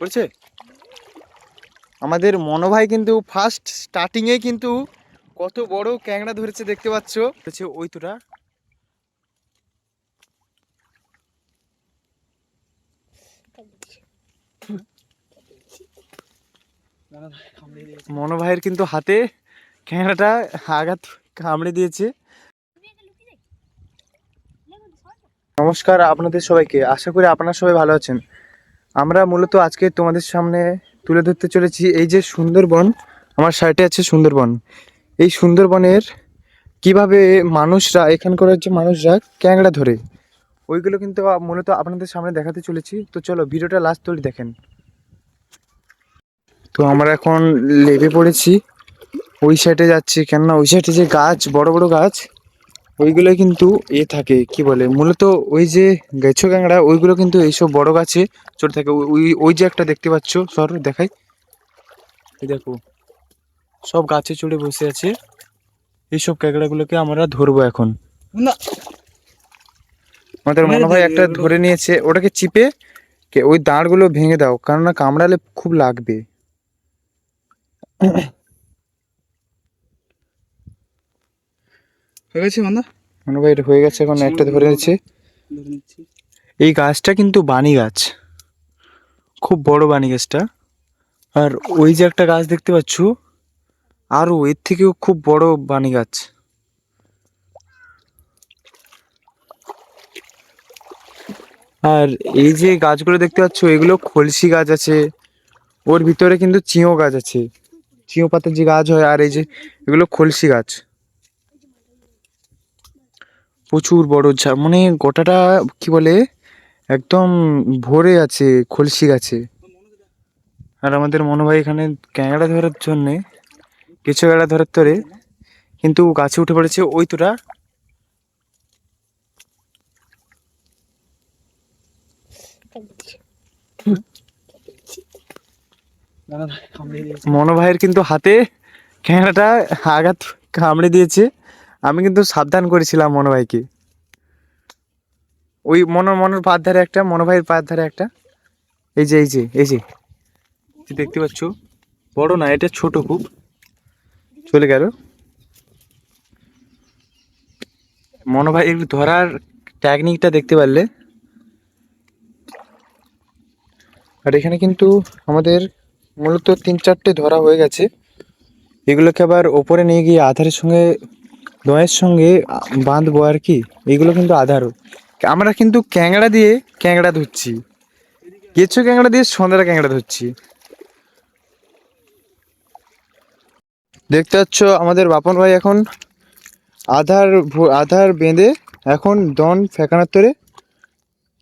করছে? আমাদের মনোভাই কিন্তু ফার্স্ট স্টার্টিংয়ে কিন্তু কত বড় ক্যাংড়া ধরেছে দেখতে পাচ্ছ। হচ্ছে ওই তোরা মনোভাইয়ের কিন্তু হাতে ক্যাংড়াটা আঘাত কামড়ে দিয়েছে। নমস্কার, আপনাদের সবাইকে। আশা করি আপনারা সবাই ভালো আছেন। আমরা মূলত আজকে তোমাদের সামনে তুলে ধরতে চলেছি এই যে সুন্দরবন, আমার সাইডে আছে সুন্দরবন। এই সুন্দরবনের কীভাবে মানুষরা, এখানকার যে মানুষরা ক্যাংড়া ধরে, ওইগুলো কিন্তু মূলত আপনাদের সামনে দেখাতে চলেছি। তো চলো, ভিডিওটা লাস্ট তুলে দেখেন। তো আমরা এখন লেবে পড়েছি। ওই সাইডে যাচ্ছি, কেননা ওই সাইডে যে গাছ, বড় বড় গাছ ওইগুলো কিন্তু এ থাকে কি বলে? মূলত ওই যে গেছো ক্যাংড়া ওইগুলো কিন্তু এইসব বড় গাছে চড়ে থাকে। ওই- ওই যে একটা দেখতে পাচ্ছ সর দেখাই। দেখো সব গাছে চড়ে বসে আছে। এইসব ক্যাংড়াগুলোকে আমরা ধরবো এখন। না। আমাদের মনে হয় একটা ধরে নিয়েছে ওটাকে চিপে কে- ওই দাঁড়গুলো ভেঙে দাও কারণ না কামড়ালে খুব লাগবে। হয়ে গেছে মনে? হয় এটা হয়ে গেছে এখন একটা ধরে নিচ্ছে। নিচ্ছি। এই গাছটা কিন্তু বানি গাছ। খুব বড় বানি গাছটা। আর ওই যে একটা গাছ দেখতে পাচ্ছ আরও এর থেকেও খুব বড় বানি গাছ। আর এই যে গাছগুলো দেখতে পাচ্ছ এগুলো খলসি গাছ আছে। ওর ভিতরে কিন্তু চিঁও গাছ আছে। চিঁও পাতার যে গাছ হয় আর এই যে এগুলো খলসি গাছ। প্রচুর বড় ঝা মানে গোটাটা কি বলে? একদম ভরে আছে, খলসি গাছে। আর আমাদের মনোভাই এখানে ক্যাংড়া ধরার জন্যে কিছু ক্যাংড়া ধরার তরে, কিন্তু গাছে উঠে পড়েছে ওই তোরা। মনোভাইয়ের কিন্তু হাতে ক্যাংড়াটা আঘাত কামড়ে দিয়েছে। আমি কিন্তু সাবধান করেছিলাম মনোভাইকে ওই মনো, মনোর পায়ের ধারে একটা মনোভাইয়ের পায়ের ধারে একটা। এই যে এই যে এই যে। দেখতে পাচ্ছ? বড় না, এটা ছোট খুব। চলে গেল। মনোভাইয়ের ধরার টেকনিকটা দেখতে পারলে। আর এখানে কিন্তু আমাদের মূলত তিন চারটে ধরা হয়ে গেছে। এগুলোকে আবার ওপরে নিয়ে গিয়ে আধারের সঙ্গে দয়ের সঙ্গে বাঁধবো আর কি? এগুলো কিন্তু আধারও। আমরা কিন্তু ক্যাংড়া দিয়ে ক্যাংড়া ধরছি কেঁচো ক্যাংড়া দিয়ে সন্ধ্যাটা ক্যাংড়া ধরছি দেখতে পাচ্ছ, আমাদের বাপন ভাই এখন আধার আধার বেঁধে এখন দন ফেকানোর তরে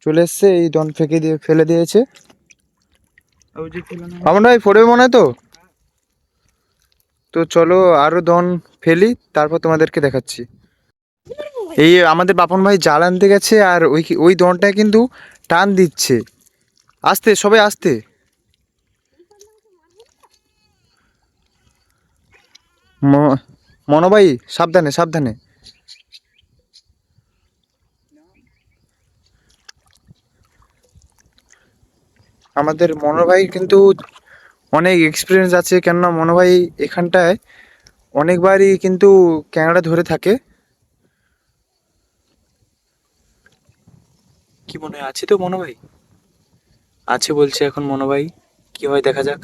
চলে এসছে। এই দন ফেঁকে দিয়ে, ফেলে দিয়েছে। বাপন ভাই, পড়বে মনে হয় তো? তো চলো, আরও দন ফেলি, তারপর তোমাদেরকে দেখাচ্ছি। এই আমাদের বাপন ভাই জাল আনতে গেছে আর ওই ওই দনটা কিন্তু টান দিচ্ছে। আসতে, সবাই আসতে। ম- মনোভাই সাবধানে সাবধানে। আমাদের মনোভাই কিন্তু অনেক এক্সপিরিয়েন্স আছে, কেননা মনোভাই এখানটায় অনেকবারই কিন্তু ক্যাংড়া ধরে থাকে। কি মনে হয় আছে তো মনোভাই আছে বলছে এখন মনোভাই কি হয় দেখা যাক।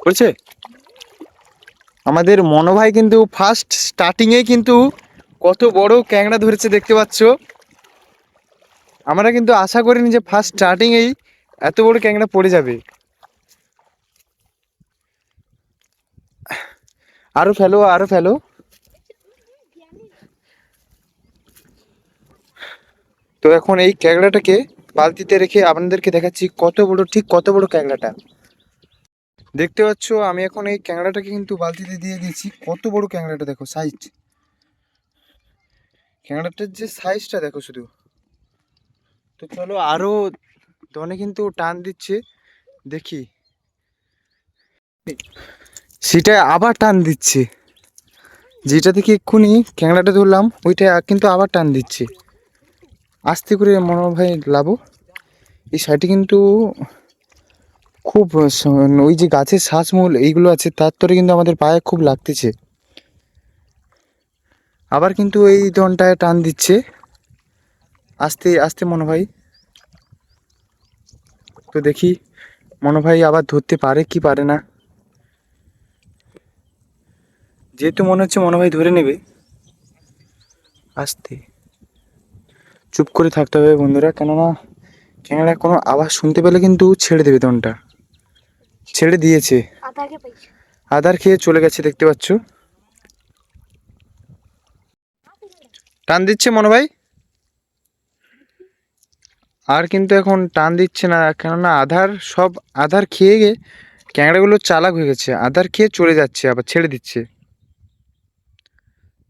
করছে আমাদের মনোভাই কিন্তু ফার্স্ট স্টার্টিংয়ে কিন্তু কত বড় ক্যাংড়া ধরেছে দেখতে পাচ্ছ। আমরা কিন্তু আশা করিনি যে ফার্স্ট স্টার্টিংয়েই এত বড় ক্যাংড়া পড়ে যাবে। আরও ফেলো আরও ফেলো। তো এখন এই ক্যাংড়াটাকে বালতিতে রেখে আপনাদেরকে দেখাচ্ছি কত বড়, ঠিক কত বড় ক্যাংড়াটা দেখতে পাচ্ছ, আমি এখন এই ক্যাংড়াটাকে কিন্তু বালতিতে দিয়ে দিয়েছি। কত বড় ক্যাংড়াটা দেখো সাইজ ক্যাংড়াটার যে সাইজটা দেখো শুধু। তো চলো আরও দনে কিন্তু টান দিচ্ছে, দেখি। সেটা আবার টান দিচ্ছে। যেটা থেকে এক্ষুনি ক্যাংড়াটা ধরলাম, ওইটা কিন্তু আবার টান দিচ্ছে। আস্তে করে মনে ভাই লাভো এই সাইডে কিন্তু খুব ওই যে গাছের শ্বাসমূল এইগুলো আছে, তার তরে কিন্তু আমাদের পায়ে খুব লাগতেছে। আবার কিন্তু এই দনটায় টান দিচ্ছে। আস্তে আস্তে মনে ভাই তো দেখি। মনে ভাই আবার ধরতে পারে কি পারে না। যেহেতু মনে হচ্ছে মনে ভাই ধরে নেবে। আসতে। চুপ করে থাকতে হবে বন্ধুরা কেননা ক্যামেরা কোনো আওয়াজ শুনতে পেলে কিন্তু ছেড়ে দেবে দনটা ছেড়ে দিয়েছে। আদার খেয়ে চলে গেছে দেখতে পাচ্ছ? টান দিচ্ছে মনে ভাই? আর কিন্তু এখন টান দিচ্ছে না, কেননা আধার সব আধার খেয়ে গিয়ে ক্যাংড়াগুলো চালাক হয়ে গেছে, আধার খেয়ে চলে যাচ্ছে, আবার ছেড়ে দিচ্ছে।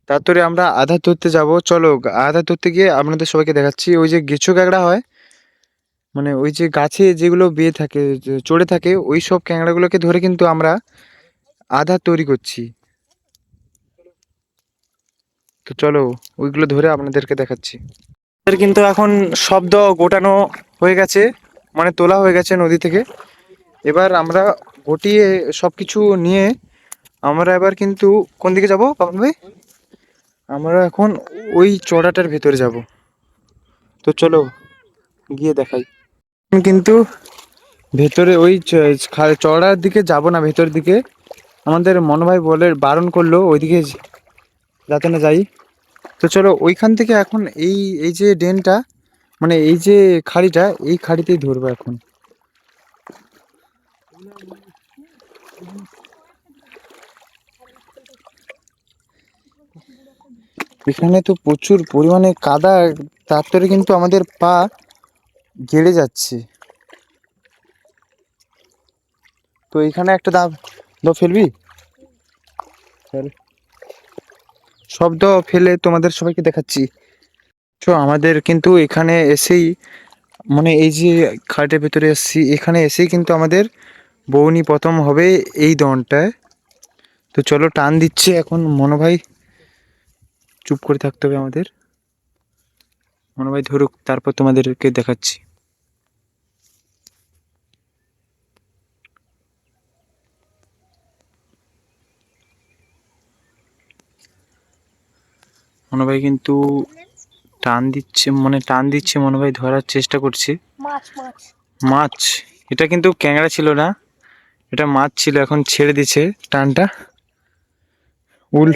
তারপরে আমরা আধার ধরতে যাব। চলো, আধার ধরতে গিয়ে আপনাদের সবাইকে দেখাচ্ছি। ওই যে গেছো ক্যাংড়া হয় মানে ওই যে গাছে যেগুলো বেয়ে থাকে চড়ে থাকে, ওই সব ক্যাংড়াগুলোকে ধরে কিন্তু আমরা আধার তৈরি করছি। তো চলো, ওইগুলো ধরে আপনাদেরকে দেখাচ্ছি। কিন্তু এখন শব্দ গোটানো হয়ে গেছে মানে তোলা হয়ে গেছে নদী থেকে। এবার আমরা গটিয়ে সব কিছু নিয়ে আমরা এবার কিন্তু কোন দিকে যাব, পাপন ভাই? আমরা এখন ওই চড়াটার ভেতরে যাব। তো চলো, গিয়ে দেখাই। কিন্তু ভেতরে ওই চড়ার দিকে যাব না, ভেতরের দিকে। আমাদের মনোভাই বলে বারণ করল, ওইদিকে যাতে না যাই। তো চলো ওইখান থেকে এখন এই এই যে ড্রেনটা মানে এই যে খাড়িটা, এই খাড়িতেই ধরবো এখন। এখানে তো প্রচুর পরিমাণে কাদা তারপরে কিন্তু আমাদের পা গেড়ে যাচ্ছে। তো এখানে একটা দাম দাও ফেলবি? চল। শব্দ ফেলে তোমাদের সবাইকে দেখাচ্ছি। তো আমাদের কিন্তু এখানে এসেই মানে এই যে খাটের ভেতরে এসেছি, এখানে এসেই কিন্তু আমাদের বৌনি প্রথম হবে এই দনটায়। তো চলো টান দিচ্ছে এখন মনোভাই চুপ করে থাকতে হবে আমাদের। মনোভাই ধরুক, তারপর তোমাদেরকে দেখাচ্ছি। মনোভাই কিন্তু টান দিচ্ছে মানে টান দিচ্ছে মনোভাই ধরার চেষ্টা করছে। মাছ এটা কিন্তু ক্যাংড়া ছিল না। এটা মাছ ছিল এখন ছেড়ে দিছে টানটা। উল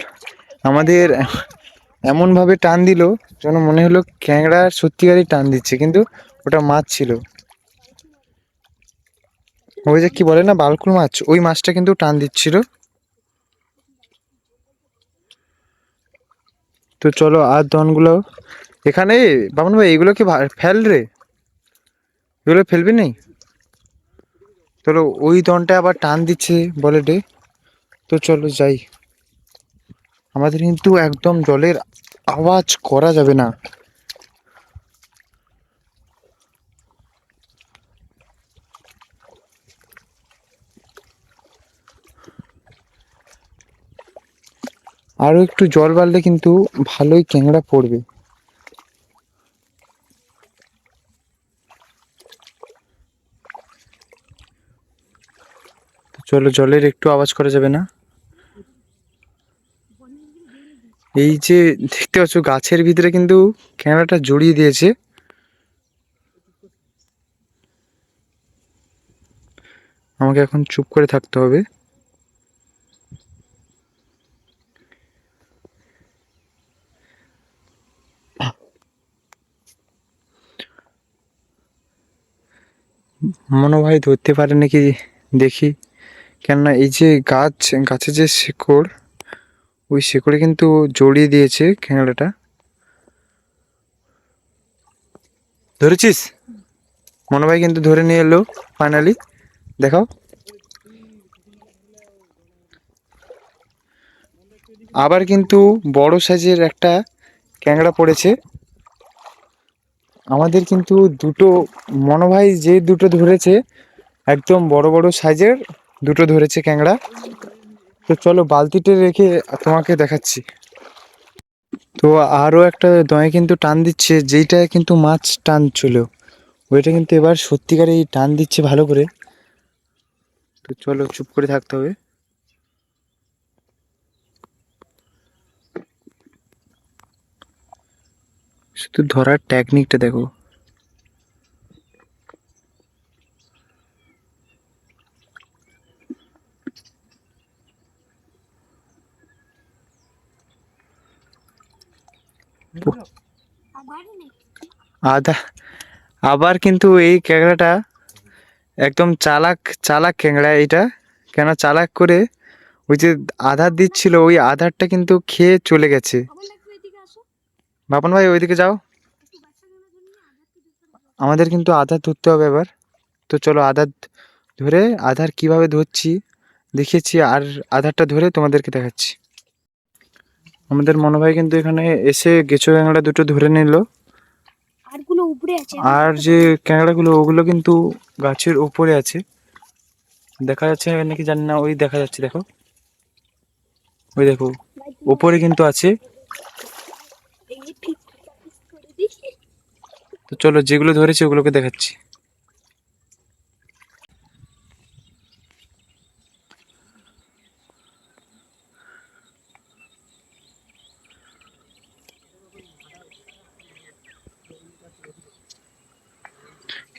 আমাদের এমনভাবে টান দিল যেন মনে হলো ক্যাংড়া সত্যিকারই টান দিচ্ছে কিন্তু ওটা মাছ ছিল। ওই যে কি বলে না বালকুল মাছ? ওই মাছটা কিন্তু টান দিচ্ছিল। তো চলো, আর দনগুলো এখানে? বামন ভাই, এগুলো কি ফেল রে? এগুলো ফেলবি নেই চলো, ওই দনটা আবার টান দিচ্ছে, বলে ডে তো চলো, যাই। আমাদের কিন্তু একদম জলের আওয়াজ করা যাবে না। আরও একটু জল বাড়লে কিন্তু ভালোই ক্যাংড়া পড়বে। চলো, জলের একটু আওয়াজ করা যাবে না? এই যে দেখতে পাচ্ছ, গাছের ভিতরে কিন্তু ক্যামেরাটা জড়িয়ে দিয়েছে। আমাকে এখন চুপ করে থাকতে হবে। মনে ভাই ধরতে পারে নাকি দেখি। কেননা এই যে গাছ, গাছের যে শিকড়, ওই শিকড়ে কিন্তু জড়িয়ে দিয়েছে ক্যাংড়াটা ধরেছিস? মনে ভাই কিন্তু ধরে নিয়ে এলো ফাইনালি দেখাও। আবার কিন্তু বড় সাইজের একটা ক্যাংড়া পড়েছে। আমাদের কিন্তু দুটো মনোভাই যে দুটো ধরেছে, একদম বড় বড় সাইজের দুটো ধরেছে ক্যাংড়া। তো চলো বালতিতে রেখে তোমাকে দেখাচ্ছি। তো আরও একটা দয়ে কিন্তু টান দিচ্ছে যেইটা কিন্তু মাছ টান ছিল ওইটা কিন্তু এবার সত্যিকারেই টান দিচ্ছে ভালো করে। তো চলো চুপ করে থাকতে হবে। শুধু ধরার টেকনিকটা দেখো। আদা আবার কিন্তু এই ক্যাংড়াটা একদম চালাক চালাক ক্যাংড়া এটা কেন চালাক করে ওই যে আধার দিচ্ছিল, ওই আধারটা কিন্তু খেয়ে চলে গেছে। বাপন ভাই ওইদিকে যাও। আমাদের কিন্তু আধার ধরতে হবে এবার। তো চলো আধার ধরে আধার কীভাবে ধরছি দেখিয়েছি আর আধারটা ধরে তোমাদেরকে দেখাচ্ছি। আমাদের মনোভাই কিন্তু এখানে এসে গেছো ক্যাংড়া দুটো ধরে নিল। উপরে আর যে ক্যাংড়াগুলো ওগুলো কিন্তু গাছের উপরে আছে। দেখা যাচ্ছে নাকি জানি না ওই দেখা যাচ্ছে দেখো। ওই দেখো উপরে কিন্তু আছে এই যে ঠিক করে দিই। তো চলো যেগুলো ধরেছি ওগুলোকে দেখাচ্ছি।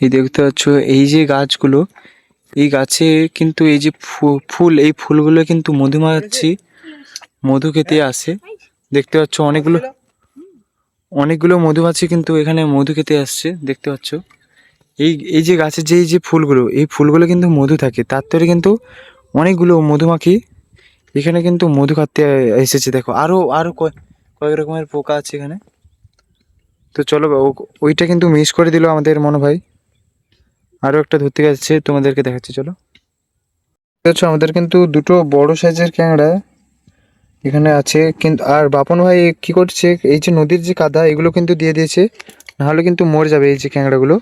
এই দেখতে পাচ্ছ, এই যে গাছগুলো, এই গাছে কিন্তু এই যে ফুল, এই ফুলগুলো কিন্তু মধুমাছি মধু খেতে আসে। দেখতে পাচ্ছ অনেকগুলো অনেকগুলো মধুমাছি কিন্তু এখানে মধু খেতে আসছে, দেখতে পাচ্ছ। এই এই যে গাছের যে, এই যে ফুলগুলো, এই ফুলগুলো কিন্তু মধু থাকে। তার থেকে কিন্তু অনেকগুলো মধুমাখি এখানে কিন্তু মধু খাতে এসেছে, দেখো। আরও আরও কয়- কয়েক রকমের পোকা আছে এখানে। তো চলো ওইটা কিন্তু মিস করে দিল আমাদের মনে ভাই। আরও একটা ধরতে গেছে, তোমাদেরকে দেখাচ্ছি, চলো। আমাদের কিন্তু দুটো বড় সাইজের ক্যাংড়া। এখানে আছে। কিন্তু আর বাপন ভাই কি করছে? এই যে নদীর যে কাদা, এগুলো কিন্তু দিয়ে দিয়েছে। নাহলে কিন্তু মরে যাবে এই যে ক্যাংড়াগুলো।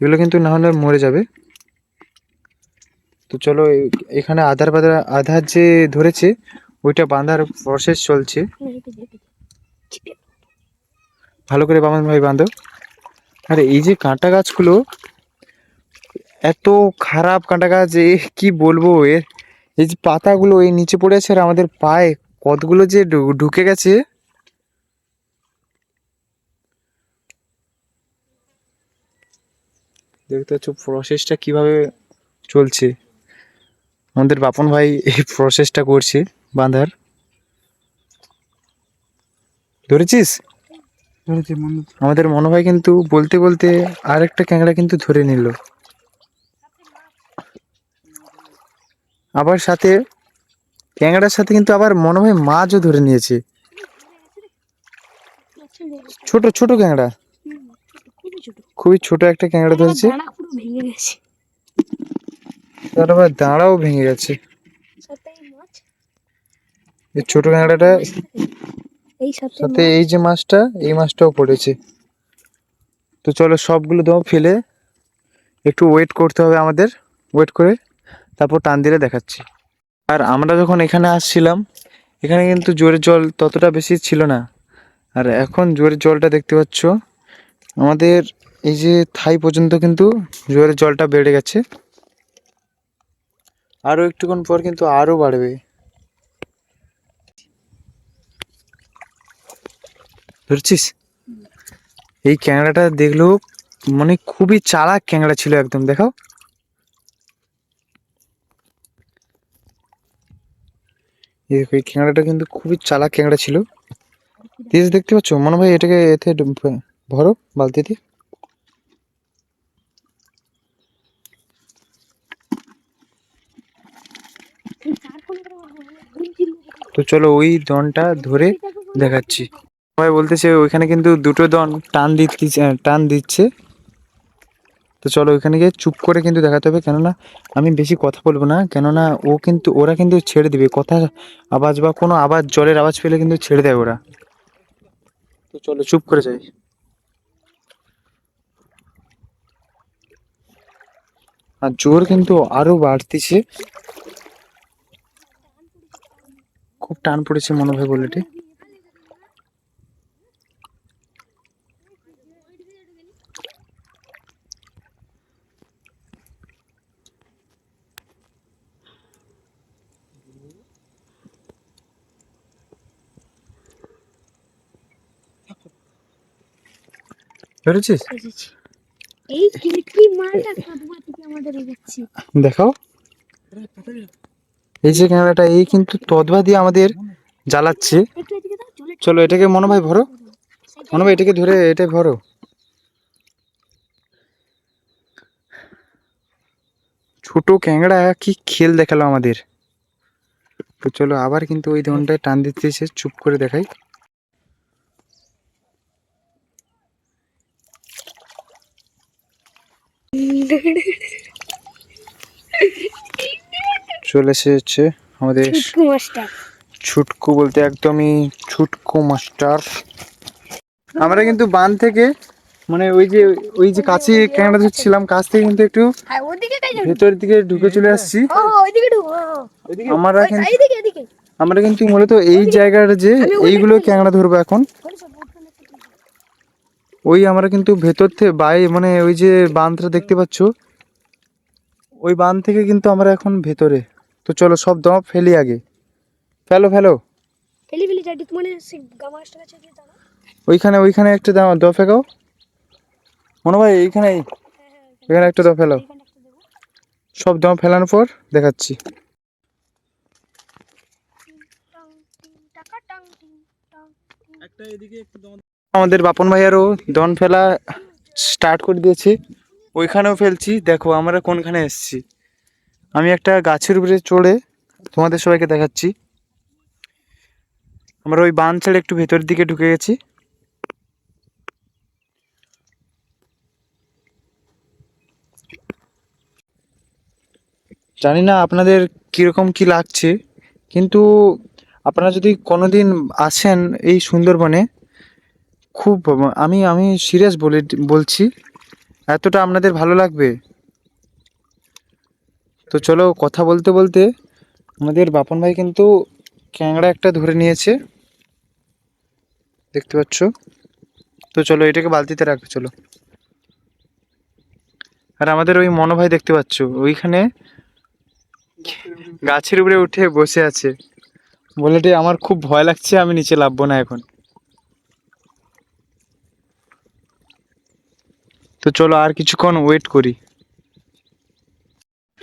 এগুলো কিন্তু না হলে মরে যাবে। তো চলো এখানে আধার বাধার, আধার যে ধরেছে, ওইটা বাঁধার প্রসেস চলছে। ভালো করে বামন ভাই বাঁধো আর, এই যে কাঁটা গাছগুলো, এত খারাপ কাঁটা গাছ, এ কি বলব? এর এই যে পাতাগুলো এই নিচে পড়ে আছে আর আমাদের পায়ে কতগুলো যে ঢুকে গেছে। দেখতে পাচ্ছ প্রসেসটা কীভাবে চলছে। আমাদের বাপন ভাই এই প্রসেসটা করছে বাঁধার। ধরেছিস? ধরেছে মনে আমাদের মনোভাই কিন্তু বলতে বলতে আরেকটা ক্যাংড়া কিন্তু ধরে নিল। আবার সাথে ক্যাংড়ার সাথে কিন্তু আবার মনে হয় মাছও ধরে নিয়েছে। ছোট ছোট ক্যাংড়া খুবই ছোট একটা ক্যাংড়া ধরেছে। তার দাঁড়াও ভেঙে গেছে। এই ছোট ক্যাংড়াটা সাথে সাথে এই যে মাছটা, এই মাছটাও পড়েছে। তো চলো সবগুলো দাও ফেলে একটু ওয়েট করতে হবে আমাদের। ওয়েট করে। তারপর টান দিলে দেখাচ্ছি। আর আমরা যখন এখানে আসছিলাম, এখানে কিন্তু জোরের জল ততটা বেশি ছিল না। আর এখন জোরের জলটা দেখতে পাচ্ছ, আমাদের এই যে থাই পর্যন্ত কিন্তু জোরের জলটা বেড়ে গেছে। আরও একটুক্ষণ পর কিন্তু আরও বাড়বে। ধরছিস? এই ক্যাংড়াটা দেখল মানে খুবই চালাক ক্যাংড়া ছিল একদম, দেখাও। এই ক্যাংড়াটা কিন্তু খুবই চালাক ক্যাংড়া ছিল। তেজ দেখতে পাচ্ছ, মনে হয় এটাকে এতে ভরো বালতিতে তো চলো ওই দনটা ধরে দেখাচ্ছি। সবাই বলতেছে ওইখানে কিন্তু দুটো দন টান দিচ্ছে টান দিচ্ছে। তো চলো ওইখানে গিয়ে চুপ করে কিন্তু দেখাতে হবে। কেননা আমি বেশি কথা বলব না। কেননা ও কিন্তু, ওরা কিন্তু ছেড়ে দিবে। কথা, আওয়াজ বা কোনো আওয়াজ, জলের আওয়াজ পেলে কিন্তু ছেড়ে দেয় ওরা। তো চলো চুপ করে যাই। আর জোর কিন্তু আরও বাড়তিছে। খুব টান পড়েছে মনে হয় বলেটি ধরেছিস? এই কিরকি মালটা কাদবা থেকে আমাদের এগোচ্ছে দেখাও। এই যে ক্যামেরাটা এই কিন্তু তদবা দিয়ে আমাদের জ্বালাচ্ছে। চলে এটাকে মনে ভাই ভরো মনে ভাই এটাকে ধরে এটা ভরো ছোট ক্যাংড়া কি খেল দেখাল আমাদের। তো চলো আবার কিন্তু ওই ধরনটায় টান দিতেছে চুপ করে দেখাই। চলে এসেছে আমাদের ছুটকু বলতে একদমই ছুটকু মাস্টার। আমরা কিন্তু বান থেকে মানে ওই যে ওই যে কাছে ক্যামেরা ধরছিলাম কাছ থেকে কিন্তু একটু হ্যাঁ ভেতরের দিকে ঢুকে চলে আসছি। আমরা কিন্তু আমরা কিন্তু মূলত এই জায়গাটা যে এইগুলো ক্যাংড়া ধরবো এখন। ওই আমরা কিন্তু ভেতর থেকে বাই মানে ওই যে বাঁধটা দেখতে পাচ্ছ ওই বাঁধ থেকে কিন্তু আমরা এখন ভেতরে তো চলো সব দম ফেলি আগে। ফেলো ফেলো। ফেলি ফেলি যাই মানে সে গামাসটা কাছে গিয়ে দাঁড়া ওইখানে ওইখানে একটা দাও দ ফেকাও। মনে ভাই এইখানে এখানে একটা দ দেবো সব দম ফেলানোর পর দেখাচ্ছি। আমাদের বাপন ভাইয়ারও দন ফেলা স্টার্ট করে দিয়েছে। ওইখানেও ফেলছি। দেখো আমরা কোনখানে এসেছি। আমি একটা গাছের উপরে চড়ে তোমাদের সবাইকে দেখাচ্ছি। আমরা ওই বান ছেড়ে একটু ভেতরের দিকে ঢুকে গেছি। জানি না আপনাদের কীরকম কি লাগছে, কিন্তু আপনারা যদি কোনোদিন আসেন এই সুন্দরবনে, খুব আমি আমি সিরিয়াস বলে, বলছি, এতটা আপনাদের ভালো লাগবে। তো চলো কথা বলতে বলতে আমাদের বাপন ভাই কিন্তু ক্যাংড়া একটা ধরে নিয়েছে। দেখতে পাচ্ছ? তো চলো এটাকে বালতিতে রাখবে চলো। আর আমাদের ওই মনো ভাই দেখতে পাচ্ছ? ওইখানে গাছের উপরে উঠে বসে আছে। বলেটি আমার খুব ভয় লাগছে, আমি নিচে নামবো না এখন। তো চলো আর কিছুক্ষণ ওয়েট করি।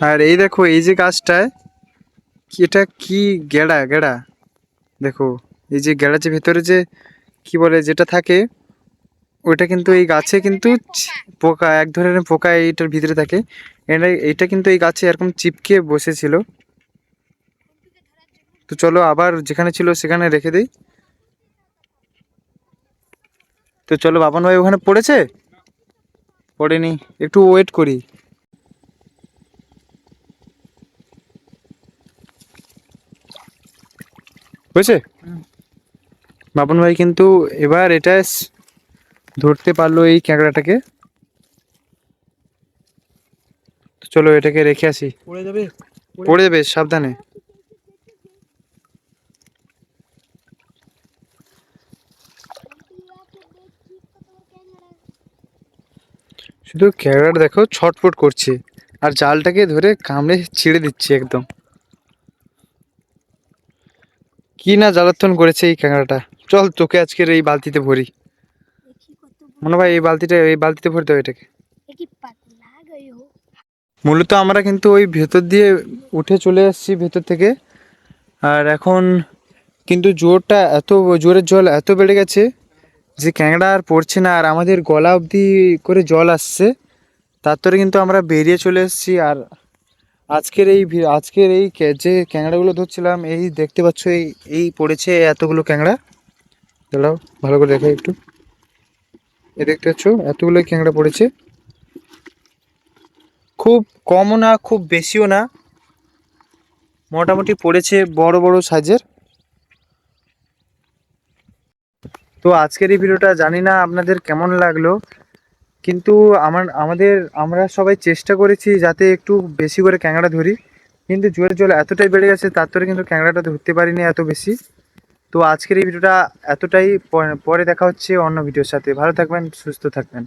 আর এই দেখো, এই যে গাছটায় এটা কি গেড়া গেড়া? দেখো, এই যে গেড়া যে ভেতরে যে কি বলে, যেটা থাকে, ওইটা কিন্তু এই গাছে কিন্তু পোকা, এক ধরনের পোকা এইটার ভিতরে থাকে। এটা এইটা কিন্তু এই গাছে এরকম চিপকে বসেছিল। তো চলো, আবার যেখানে ছিল সেখানে রেখে দিই। তো চলো বাপন ভাই ওখানে পড়েছে? পড়েনি, একটু ওয়েট করি। হয়েছে বাপন ভাই কিন্তু এবার এটা ধরতে পারল এই ক্যাঁকড়াটাকে। চলো এটাকে রেখে আসি। পড়ে যাবে? পড়ে যাবে সাবধানে। শুধু ক্যাংড়াটা দেখো ছটফট করছে আর জালটাকে ধরে কামড়ে ছিঁড়ে দিচ্ছে একদম। কি না জ্বালাতন করেছে এই ক্যাংড়াটা চল তোকে আজকের এই বালতিতে ভরি। মনে ভাই এই বালতিটা এই বালতিতে ভরতে হবে এটাকে। মূলত আমরা কিন্তু ওই ভেতর দিয়ে উঠে চলে এসেছি ভেতর থেকে। আর এখন কিন্তু জোরটা এত জোরের জল এত বেড়ে গেছে যে ক্যাংড়া আর পড়ছে না। আর আমাদের গলা অবধি করে জল আসছে। তারপরে কিন্তু আমরা বেরিয়ে চলে এসেছি। আর আজকের এই আজকের এই যে ক্যাংড়াগুলো ধরছিলাম, এই দেখতে পাচ্ছ, এই এই পড়েছে এতগুলো ক্যাংড়া। দাঁড়াও, ভালো করে দেখো একটু। এই দেখতে পাচ্ছ এতগুলো ক্যাংড়া পড়েছে। খুব কমও না, খুব বেশিও না। মোটামুটি পড়েছে বড় বড় সাইজের। তো আজকের এই ভিডিওটা জানি না আপনাদের কেমন লাগল। কিন্তু আমার, আমাদের, আমরা সবাই চেষ্টা করেছি যাতে একটু বেশি করে ক্যাংড়া ধরি। কিন্তু জোরের জল এতটাই বেড়ে গেছে, তার তোরে কিন্তু ক্যাংড়াটা ধরতে পারিনি এত বেশি। তো আজকের এই ভিডিওটা এতটাই পরে দেখা হচ্ছে অন্য ভিডিওর সাথে। ভালো থাকবেন, সুস্থ থাকবেন।